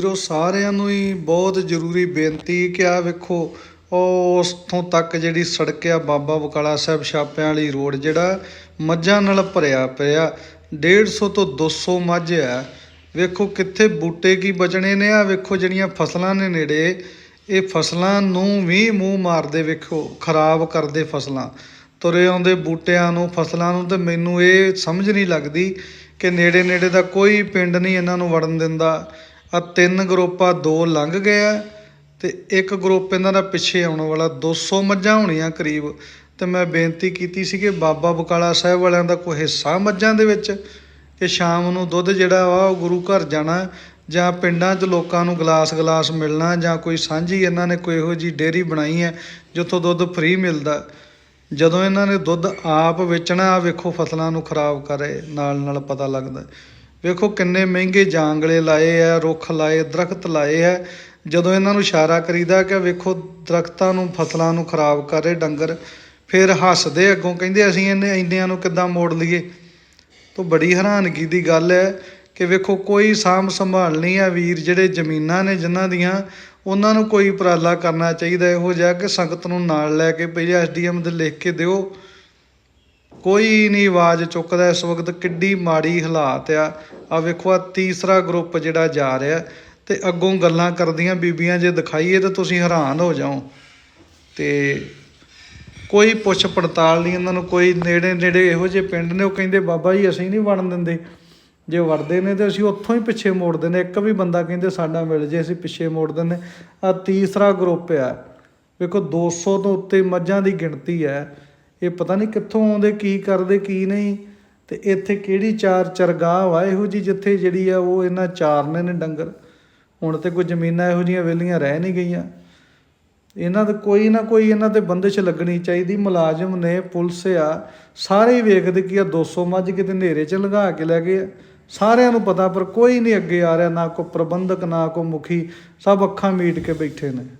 ਵੀਰੋ, ਸਾਰਿਆਂ ਨੂੰ ਹੀ ਬਹੁਤ ਜ਼ਰੂਰੀ ਬੇਨਤੀ ਕਿ ਆ ਵੇਖੋ ਉਹ ਉਸਥੋਂ ਤੱਕ ਜਿਹੜੀ ਸੜਕ ਆ, ਬਾਬਾ ਬਕਾਲਾ ਸਾਹਿਬ ਛਾਪਿਆਂ ਵਾਲੀ ਰੋਡ ਜਿਹੜਾ, ਮੱਝਾਂ ਨਾਲ ਭਰਿਆ ਪਿਆ 150 ਤੋਂ 200 ਮੱਝ ਆ। ਵੇਖੋ ਕਿੱਥੇ ਬੂਟੇ ਕੀ ਬਚਣੇ ਨੇ ਆ ਵੇਖੋ ਜਿਹੜੀਆਂ ਫਸਲਾਂ ਨੇ ਨੇੜੇ, ਇਹ ਫਸਲਾਂ ਨੂੰ ਵੀ ਮੂੰਹ ਮਾਰਦੇ ਵੇਖੋ, ਖਰਾਬ ਕਰਦੇ ਫਸਲਾਂ। ਤੁਰੇ ਆਉਂਦੇ ਬੂਟਿਆਂ ਨੂੰ, ਫਸਲਾਂ ਨੂੰ ਤੇ ਮੈਨੂੰ ਇਹ ਸਮਝ ਨਹੀਂ ਲੱਗਦੀ ਕਿ ਨੇੜੇ ਨੇੜੇ ਦਾ ਕੋਈ ਪਿੰਡ ਨਹੀਂ ਇਹਨਾਂ ਨੂੰ ਵੜਨ ਦਿੰਦਾ। ਆ ਤਿੰਨ ਗਰੁੱਪਾਂ ਦੋ ਲੰਘ ਗਏ ਆ ਤੇ ਇੱਕ ਗਰੁੱਪ ਇਹਨਾਂ ਦਾ ਪਿੱਛੇ ਆਉਣ ਵਾਲਾ 200 ਮੱਝਾਂ ਹੋਣੀਆਂ ਕਰੀਬ। ਤੇ ਮੈਂ ਬੇਨਤੀ ਕੀਤੀ ਸੀ ਕਿ ਬਾਬਾ ਬਕਾਲਾ ਸਾਹਿਬ ਵਾਲਿਆਂ ਦਾ ਕੋਈ ਹਿੱਸਾ ਮੱਝਾਂ ਦੇ ਵਿੱਚ ਕਿ ਸ਼ਾਮ ਨੂੰ ਦੁੱਧ ਜਿਹੜਾ ਵਾ ਉਹ ਗੁਰੂ ਘਰ ਜਾਣਾ ਜਾਂ ਪਿੰਡਾਂ 'ਚ ਲੋਕਾਂ ਨੂੰ ਗਲਾਸ-ਗਲਾਸ ਮਿਲਣਾ ਜਾਂ ਕੋਈ ਸਾਂਝੀ ਇਹਨਾਂ ਨੇ ਕੋਈ ਇਹੋ ਜੀ ਡੇਅਰੀ ਬਣਾਈ ਹੈ ਜਿੱਥੋਂ ਦੁੱਧ ਫ੍ਰੀ ਮਿਲਦਾ। ਜਦੋਂ ਇਹਨਾਂ ਨੇ ਦੁੱਧ ਆਪ ਵੇਚਣਾ ਆ ਵੇਖੋ ਫਸਲਾਂ ਨੂੰ ਖਰਾਬ ਕਰੇ ਨਾਲ ਨਾਲ ਪਤਾ ਲੱਗਦਾ। ਵੇਖੋ ਕਿੰਨੇ ਮਹਿੰਗੇ ਜਾਂਗਲੇ ਲਾਏ ਆ, ਰੁੱਖ ਲਾਏ, ਦਰਖਤ ਲਾਏ ਆ। ਜਦੋਂ ਇਹਨਾਂ ਨੂੰ ਇਸ਼ਾਰਾ ਕਰੀਦਾ ਕਿ ਵੇਖੋ ਦਰਖਤਾਂ ਨੂੰ, ਫਸਲਾਂ ਨੂੰ ਖਰਾਬ ਕਰ ਰਹੇ ਡੰਗਰ, ਫਿਰ ਹੱਸਦੇ ਅੱਗੋਂ, ਕਹਿੰਦੇ ਅਸੀਂ ਇਹਨੇ ਇੰਨਿਆਂ ਨੂੰ ਕਿੱਦਾਂ ਮੋੜ ਲਈਏ? ਤੋਂ ਬੜੀ ਹੈਰਾਨਗੀ ਦੀ ਗੱਲ ਹੈ ਕਿ ਵੇਖੋ ਕੋਈ ਸਾਂਭ ਸੰਭਾਲ ਨਹੀਂ ਆ ਵੀਰ, ਜਿਹੜੇ ਜ਼ਮੀਨਾਂ ਨੇ ਜਿਨ੍ਹਾਂ ਦੀਆਂ, ਉਹਨਾਂ ਨੂੰ ਕੋਈ ਉਪਰਾਲਾ ਕਰਨਾ ਚਾਹੀਦਾ। ਇਹੋ ਜਿਹਾ ਕਿ ਸੰਗਤ ਨੂੰ ਨਾਲ ਲੈ ਕੇ ਪਹਿਲੇ ਐਸਡੀਐਮ ਦੇ ਲਿਖ ਕੇ ਦਿਓ। ਕੋਈ ਨਹੀਂ ਆਵਾਜ਼ ਚੁੱਕਦਾ, ਇਸ ਵਕਤ ਕਿੱਡੀ ਮਾੜੀ ਹਾਲਾਤ ਆ। ਆ ਵੇਖੋ, ਆ ਤੀਸਰਾ ਗਰੁੱਪ ਜਿਹੜਾ ਜਾ ਰਿਹਾ ਤੇ ਅੱਗੋਂ ਗੱਲਾਂ ਕਰਦੀਆਂ ਬੀਬੀਆਂ, ਜੇ ਦਿਖਾਈਏ ਤਾਂ ਤੁਸੀਂ ਹੈਰਾਨ ਹੋ ਜਾਓ। ਤੇ ਕੋਈ ਪੁੱਛ ਪੜਤਾਲ ਨਹੀਂ, ਇਹਨਾਂ ਨੂੰ ਕੋਈ ਨੇੜੇ ਨੇੜੇ ਇਹੋ ਜਿਹੇ ਪਿੰਡ ਨੇ, ਉਹ ਕਹਿੰਦੇ, ਬਾਬਾ ਜੀ, ਅਸੀਂ ਨਹੀਂ ਵੜਨ ਦਿੰਦੇ। ਜੇ ਵੜਦੇ ਨੇ ਤੇ ਅਸੀਂ ਉੱਥੋਂ ਹੀ ਪਿੱਛੇ ਮੋੜ ਦਿੰਦੇ ਇੱਕ ਵੀ ਬੰਦਾ ਕਹਿੰਦੇ, ਸਾਡਾ ਮਿਲ ਜੇ, ਅਸੀਂ ਪਿੱਛੇ ਮੋੜ ਦਿੰਦੇ ਆ ਤੀਸਰਾ ਗਰੁੱਪ ਆ। ਵੇਖੋ 200 ਤੋਂ ਉੱਤੇ ਮੱਝਾਂ ਦੀ ਗਿਣਤੀ ਹੈ ਇਹ ਪਤਾ ਨਹੀਂ ਕਿੱਥੋਂ ਆਉਂਦੇ, ਕੀ ਕਰਦੇ, ਕੀ ਨਹੀਂ। ਤੇ ਇੱਥੇ ਕਿਹੜੀ ਚਾਰ ਚਰਗਾਹ ਵਾ? ਇਹੋ ਜੀ ਜਿੱਥੇ ਜਿਹੜੀ ਆ, ਉਹ ਇਹਨਾਂ ਚਾਰਨੇ ਨੇ ਡੰਗਰ। ਹੁਣ ਤੇ ਕੋਈ ਜ਼ਮੀਨਾਂ ਇਹੋ ਜੀਆਂ ਵਿਹਲੀਆਂ ਰਹਿ ਨਹੀਂ ਗਈਆਂ। ਇਹਨਾਂ 'ਤੇ ਕੋਈ ਨਾ ਕੋਈ ਇਹਨਾਂ ਤੇ ਬੰਦਿਸ਼ ਲੱਗਣੀ ਚਾਹੀਦੀ। ਮੁਲਾਜ਼ਮ ਨੇ, ਪੁਲਿਸ ਆ, ਸਾਰੇ ਵੇਖਦੇ ਕਿ ਆ 200 ਮੱਝ ਕਿਤੇ ਹਨੇਰੇ 'ਚ ਲੰਘਾ ਕੇ ਲੈ ਗਏ ਆ। ਸਾਰਿਆਂ ਨੂੰ ਪਤਾ, ਪਰ ਕੋਈ ਨਹੀਂ ਅੱਗੇ ਆ ਰਿਹਾ, ਨਾ ਕੋਈ ਪ੍ਰਬੰਧਕ, ਨਾ ਕੋਈ ਮੁਖੀ। ਸਭ ਅੱਖਾਂ ਮੀਟ ਕੇ ਬੈਠੇ ਨੇ।